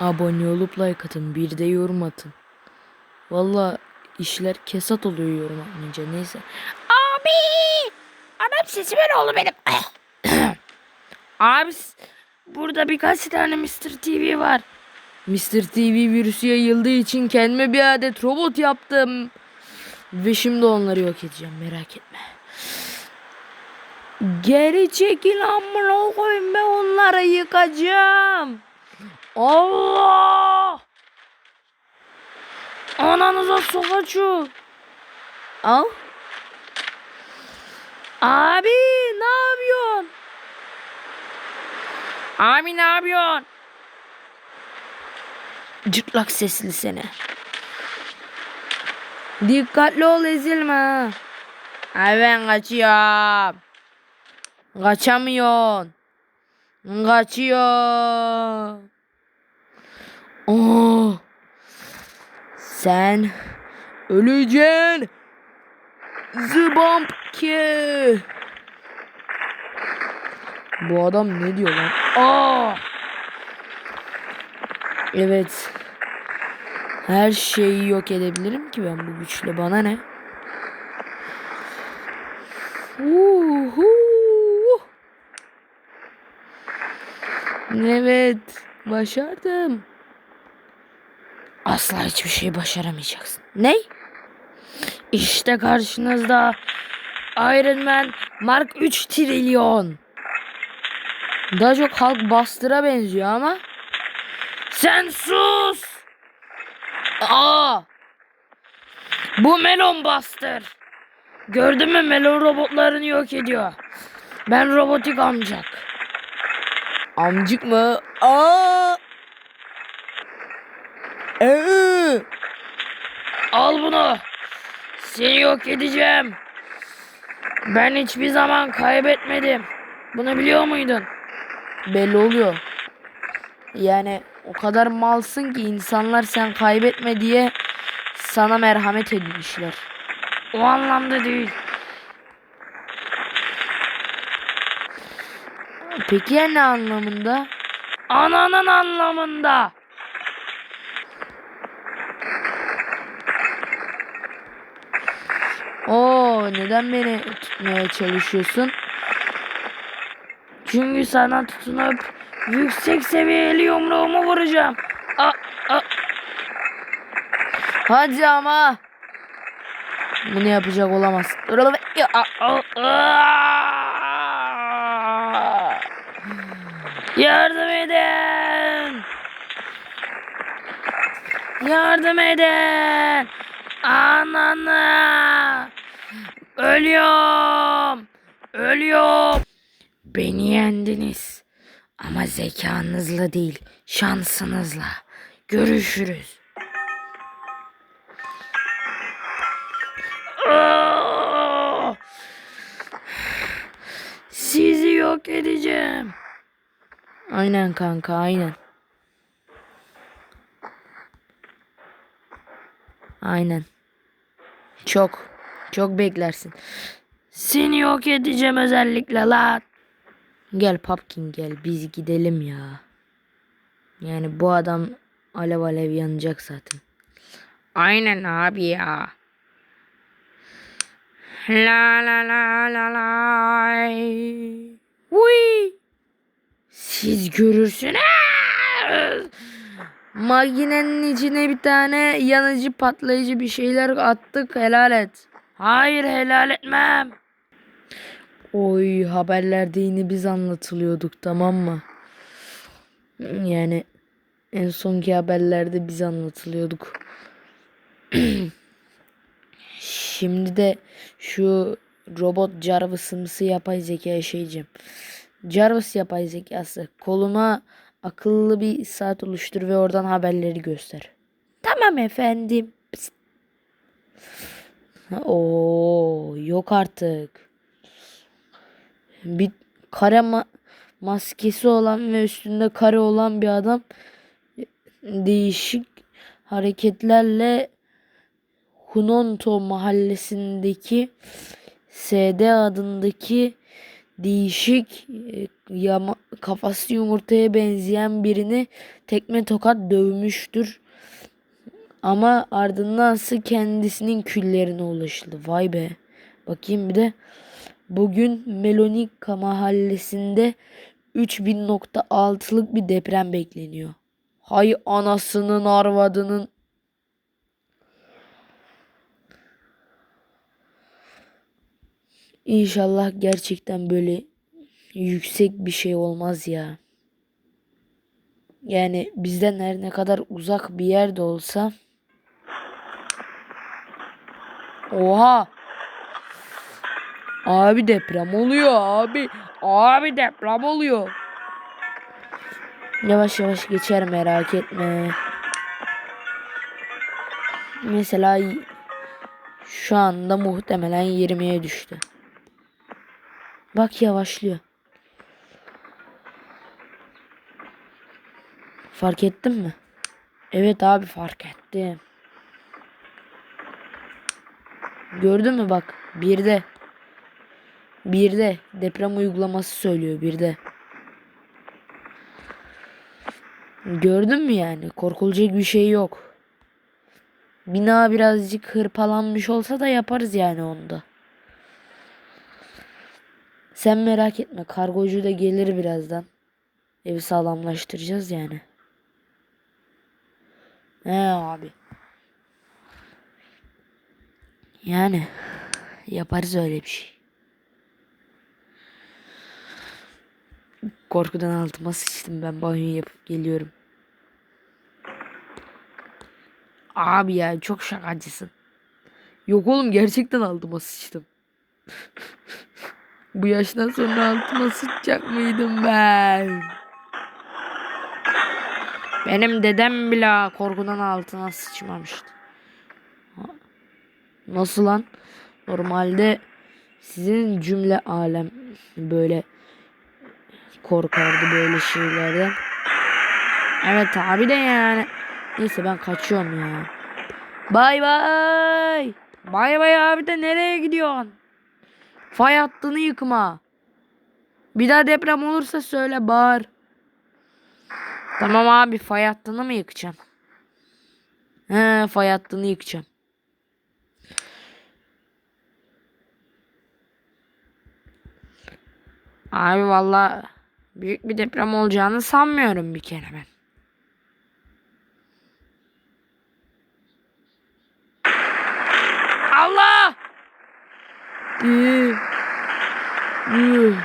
Abone olup like atın. Bir de yorum atın. Valla işler kesat oluyor yorum atmayınca. Neyse. Abi! Anam sesime ne oldu benim? Abi burada birkaç tane Mr. TV var. Mr. TV virüsü yayıldığı için kendime bir adet robot yaptım. Ve şimdi onları yok edeceğim merak etme. Geri çekil amına koyayım ben onları yıkacağım. Allah! Ananıza sokaçu. Al. Abi ne yapıyorsun? Abi ne yapıyorsun? Cırtlak sesli seni. Dikkatli ol ezilme. Ay ben kaçıyorum. Kaçamıyorsun. Kaçıyor. Oh. Sen öleceksin. Zıbampki. Bu adam ne diyor lan? Oo. Evet. Her şeyi yok edebilirim ki ben bu güçle. Bana ne? Uhu. Evet. Başardım. Asla hiçbir şey başaramayacaksın. Ne? İşte karşınızda Iron Man Mark 3 trilyon. Daha çok Hulk Buster'a benziyor ama Sen sus. Aa! Bu Melon Buster. Gördün mü melon robotlarını yok ediyor. Ben robotik amcak. Amcık mı? Aa! Ee! Al bunu. Seni yok edeceğim. Ben hiçbir zaman kaybetmedim. Bunu biliyor muydun? Belli oluyor. Yani o kadar malsın ki insanlar sen kaybetme diye sana merhamet edmişler. O anlamda değil. Peki ya ne anlamında? Ananın anlamında. Neden beni tutmaya çalışıyorsun? Çünkü sana tutunup yüksek seviyeli yumruğumu vuracağım. A, a, Hadi ama. Bunu yapacak olamaz. Yardım edin. Yardım edin. Ananı. Ölüyorum. Ölüyorum. Beni yendiniz. Ama zekanızla değil, şansınızla. Görüşürüz. Aa! Sizi yok edeceğim. Aynen kanka aynen. Aynen. Çok. Çok beklersin. Seni yok edeceğim özellikle lan. Gel Papkin gel biz gidelim ya. Yani bu adam alev alev yanacak zaten. Aynen abi ya. La la la la la. Uy. Siz görürsünüz. Makinenin içine bir tane yanıcı patlayıcı bir şeyler attık helal et. Hayır helal etmem. Oy haberlerde yine biz anlatılıyorduk tamam mı? Yani en sonki haberlerde biz anlatılıyorduk. Şimdi de şu robot Jarvis'ımsı yapay zeka yaşayacağım. Jarvis yapay zekası. Koluma akıllı bir saat oluştur ve oradan haberleri göster. Tamam efendim. Oo yok artık. Bir kare ma- maskesi olan ve üstünde kare olan bir adam değişik hareketlerle Hunonto mahallesindeki SD adındaki değişik e, yama, kafası yumurtaya benzeyen birini tekme tokat dövmüştür. Ama ardındansa kendisinin küllerine ulaşıldı. Vay be. Bakayım bir de. Bugün Melonika mahallesinde 3000.6'lık bir deprem bekleniyor. Hay anasının arvadının. İnşallah gerçekten böyle yüksek bir şey olmaz ya. Yani bizden her ne kadar uzak bir yerde olsa. Oha! Abi deprem oluyor abi. Abi deprem oluyor. Yavaş yavaş geçer merak etme. Mesela şu anda muhtemelen 20'ye düştü. Bak yavaşlıyor. Fark ettin mi? Evet abi fark ettim. Gördün mü bak birde. Birde deprem uygulaması söylüyor birde. Gördün mü yani? Korkulacak bir şey yok. Bina birazcık hırpalanmış olsa da yaparız yani onda. Sen merak etme. Kargocu da gelir birazdan. Evi sağlamlaştıracağız yani. He abi. Yani yaparız öyle bir şey. Korkudan altıma sıçtım ben banyo yapıp geliyorum. Abi ya çok şakacısın. Yok oğlum gerçekten altıma sıçtım. Bu yaştan sonra altıma sıçacak mıydım ben? Benim dedem bile korkudan altına sıçmamıştı. Nasıl lan? Normalde sizin cümle alem böyle korkardı böyle şeylerden. Evet abi de yani. Neyse ben kaçıyorum ya. Bay bay. Bay bay abi de nereye gidiyorsun? Fay hattını yıkma. Bir daha deprem olursa söyle bağır. Tamam abi fay hattını mı yıkacaksın? He fay hattını yıkacağım. Abi valla büyük bir deprem olacağını sanmıyorum bir kere ben. Allah! Üh. Üh.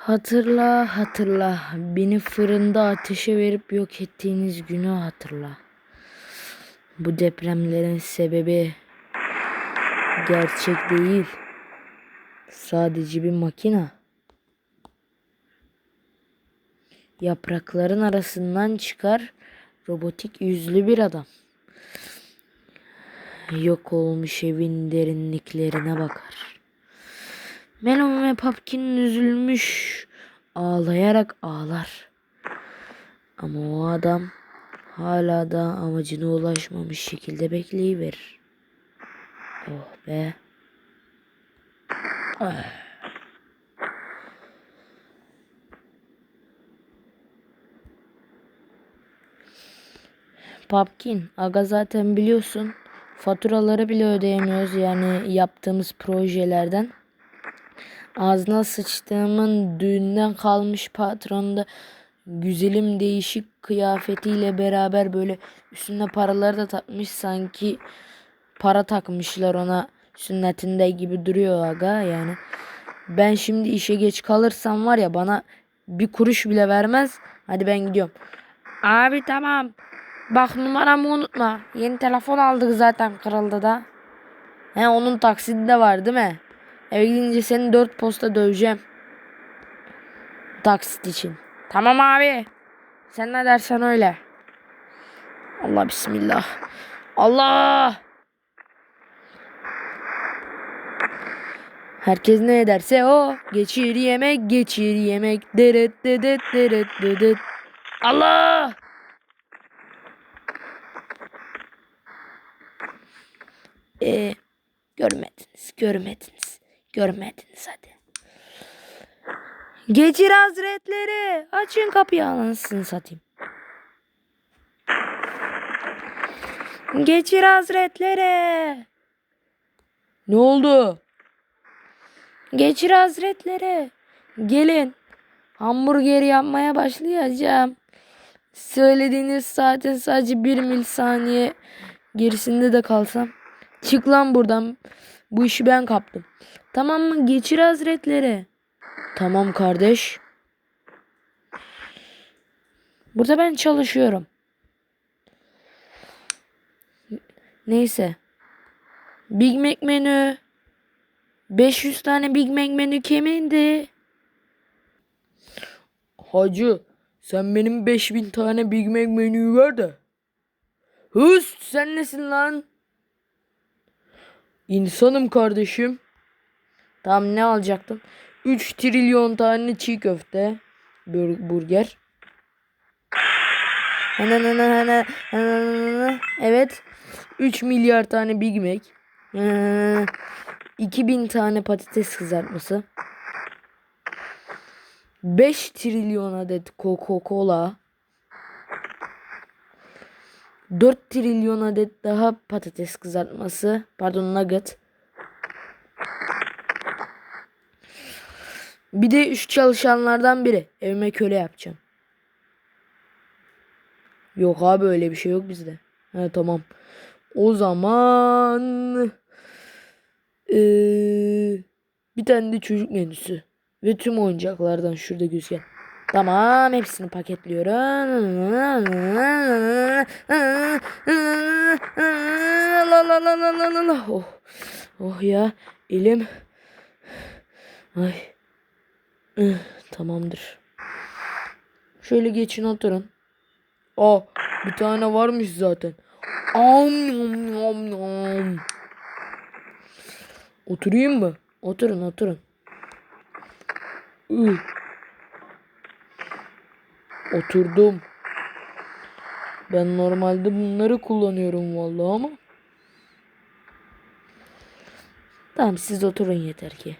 Hatırla, hatırla. Beni fırında ateşe verip yok ettiğiniz günü hatırla. Bu depremlerin sebebi gerçek değil. Sadece bir makina. Yaprakların arasından çıkar robotik yüzlü bir adam. Yok olmuş evin derinliklerine bakar. Melon ve Pumpkin üzülmüş. Ağlayarak ağlar. Ama o adam hala da amacına ulaşmamış şekilde bekleyiverir. Oh be. Ah. Pumpkin, aga zaten biliyorsun faturaları bile ödeyemiyoruz yani yaptığımız projelerden. Ağzına sıçtığımın düğünden kalmış patronu da güzelim değişik kıyafetiyle beraber böyle üstüne paraları da takmış sanki para takmışlar ona sünnetinde gibi duruyor aga yani. Ben şimdi işe geç kalırsam var ya bana bir kuruş bile vermez. Hadi ben gidiyorum. Abi tamam. Bak numaramı unutma. Yeni telefon aldık zaten kırıldı da. He onun taksidi de var değil mi? Eve gidince seni dört posta döveceğim. Taksit için. Tamam abi. Sen ne dersen öyle. Allah bismillah. Allah. Herkes ne ederse o. Geçir yemek, geçir yemek. Deret dedet deret dedet. Allah! Ee, görmediniz, görmediniz görmediniz hadi. Geçir hazretleri. Açın kapıyı anasını satayım. Geçir hazretleri. Ne oldu? Geçir hazretleri. Gelin. Hamburger yapmaya başlayacağım. Söylediğiniz saatin sadece bir milisaniye gerisinde de kalsam. Çık lan buradan. Bu işi ben kaptım. Tamam mı? Geçir hazretleri. Tamam kardeş. Burada ben çalışıyorum. Neyse. Big Mac menü. 500 tane Big Mac menü kimindi? Hacı sen benim 5000 tane Big Mac menüyü ver de. Hıst sen nesin lan? İnsanım kardeşim. Tamam ne alacaktım? 3 trilyon tane çiğ köfte. bur- burger. Evet. 3 milyar tane Big Mac. Ee, 2000 tane patates kızartması. 5 trilyon adet Coca-Cola. 4 trilyon adet daha patates kızartması. Pardon nugget. Bir de üç çalışanlardan biri. Evime köle yapacağım. Yok abi öyle bir şey yok bizde. He tamam. O zaman eee, bir tane de çocuk menüsü. Ve tüm oyuncaklardan şurada gözüken. Tamam hepsini paketliyorum. La la la la la la. Oh. Oh ya elim. Ay. Ih, Tamamdır. Şöyle geçin oturun. Aa bir tane varmış zaten. Am nom nom nom. Oturayım mı? Oturun oturun. Ih. Oturdum. Ben normalde bunları kullanıyorum vallahi ama. Tamam siz oturun yeter ki.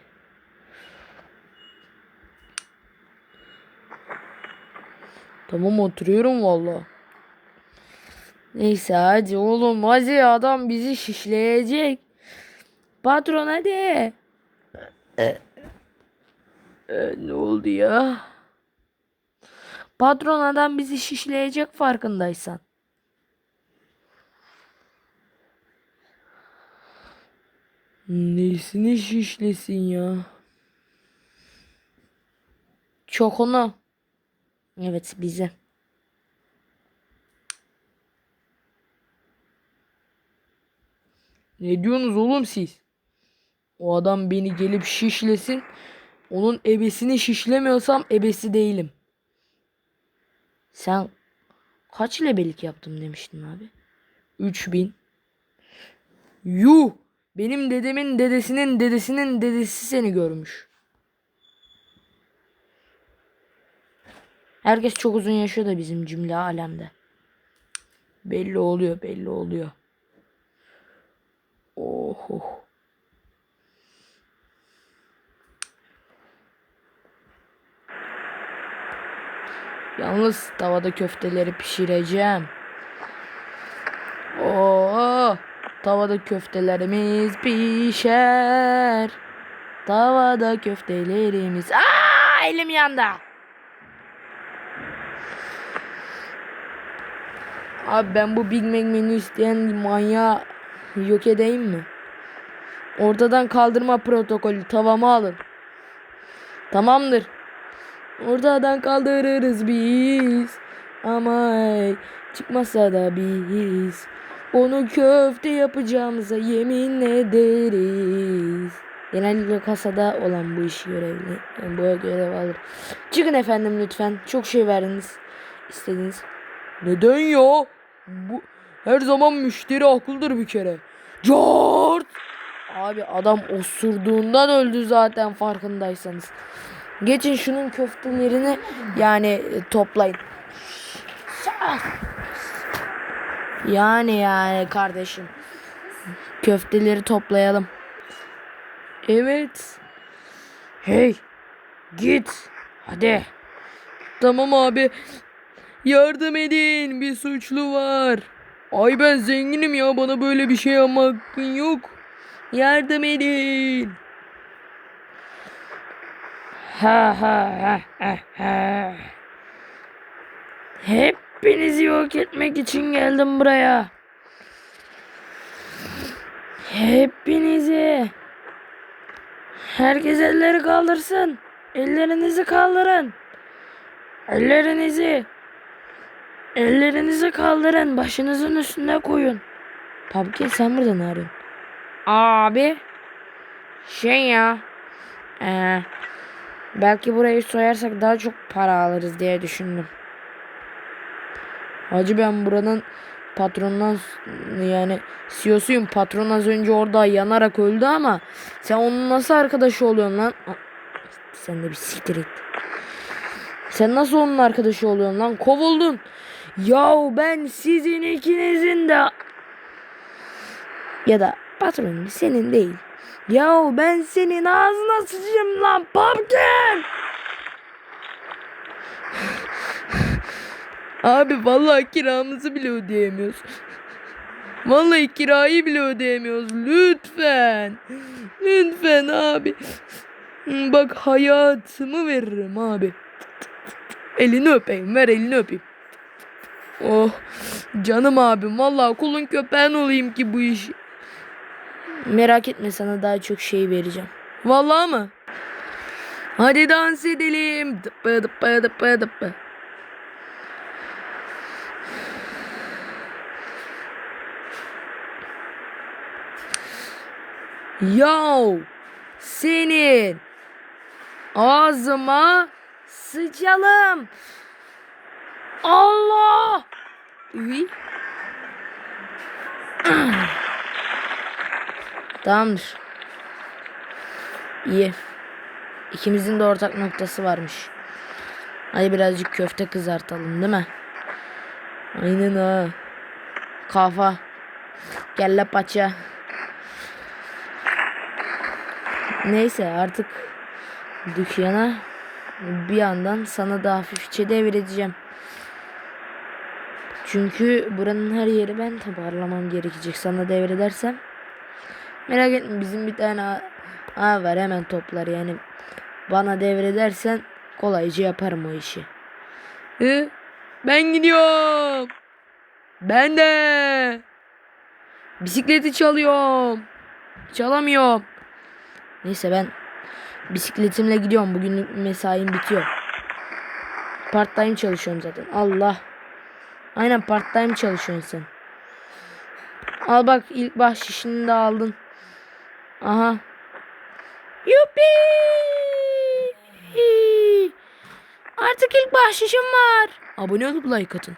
Tamam oturuyorum vallahi. Neyse hadi oğlum hadi adam bizi şişleyecek. Patron hadi. Ee, e, ne oldu ya? Patron adam bizi şişleyecek farkındaysan. Nesini şişlesin ya? Çok onu. Evet bize. Ne diyorsunuz oğlum siz? O adam beni gelip şişlesin. Onun ebesini şişlemiyorsam ebesi değilim. Sen kaç lebelik yaptım demiştin abi? 3000. Yuh! Benim dedemin dedesinin dedesinin dedesi seni görmüş. Herkes çok uzun yaşıyor da bizim cümle alemde. Belli oluyor, belli oluyor. Oh, oh. Yalnız tavada köfteleri pişireceğim. Oo, tavada köftelerimiz pişer. Tavada köftelerimiz. Aa, elim yandı. Abi ben bu Big Mac menü isteyen manyağı yok edeyim mi? Ortadan kaldırma protokolü tavamı alın. Tamamdır. Ortadan kaldırırız biz. Ama ey, çıkmazsa da biz. Onu köfte yapacağımıza yemin ederiz. Genellikle kasada olan bu iş görevli. Yani bu görev alır. Çıkın efendim lütfen. Çok şey verdiniz. İstediniz. Neden ya? Bu her zaman müşteri akıldır bir kere. Cart! Abi adam osurduğundan öldü zaten farkındaysanız. Geçin şunun köftelerini yani e, toplayın. Yani yani kardeşim. köfteleri toplayalım. Evet. Hey git hadi. Tamam abi. Yardım edin. Bir suçlu var. Ay ben zenginim ya. Bana böyle bir şey yapma hakkın yok. Yardım edin. Ha ha ha ha ha. Hepinizi yok etmek için geldim buraya. Hepinizi. Herkes elleri kaldırsın. Ellerinizi kaldırın. Ellerinizi. Ellerinizi kaldırın. Başınızın üstüne koyun. Pumpkin sen burada ne arıyorsun? Abi. Şey ya. Eee. Belki burayı soyarsak daha çok para alırız diye düşündüm. Hacı ben buranın patronundan yani CEO'suyum. Patron az önce orada yanarak öldü ama sen onun nasıl arkadaşı oluyorsun lan? Sen de bir siktir et. Sen nasıl onun arkadaşı oluyorsun lan? Kovuldun. Yahu ben sizin ikinizin de Ya da patron senin değil. Yahu ben senin ağzına sıçayım lan pumpkin. Abi vallahi kiramızı bile ödeyemiyoruz. Vallahi kirayı bile ödeyemiyoruz. Lütfen. Lütfen abi. Bak hayatımı veririm abi. Elini öpeyim. Ver elini öpeyim. Oh. Canım abim. Vallahi kulun köpeğin olayım ki bu işi. Merak etme sana daha çok şey vereceğim. Vallahi mı? Hadi dans edelim. Dıpı dıpı dıpı dıpı. Yav senin ağzıma sıçalım. Allah. Üy. Tamamdır. İyi. İkimizin de ortak noktası varmış. Hadi birazcık köfte kızartalım değil mi? Aynen ha. Kafa. Kelle paça. Neyse artık dükkana bir yandan sana da hafifçe devredeceğim. Çünkü buranın her yeri ben toparlamam gerekecek. Sana devredersem merak etme bizim bir tane ağa- ağa var hemen toplar yani. Bana devredersen kolayca yaparım o işi. Hı? Ben gidiyorum. Ben de. Bisikleti çalıyorum. Çalamıyorum. Neyse ben bisikletimle gidiyorum. Bugünlük mesaim bitiyor. Part time çalışıyorum zaten. Allah. Aynen part time çalışıyorsun sen. Al bak ilk bahşişini de aldın. Aha. Yuppi. Artık ilk bahşişim var. Abone olup like atın.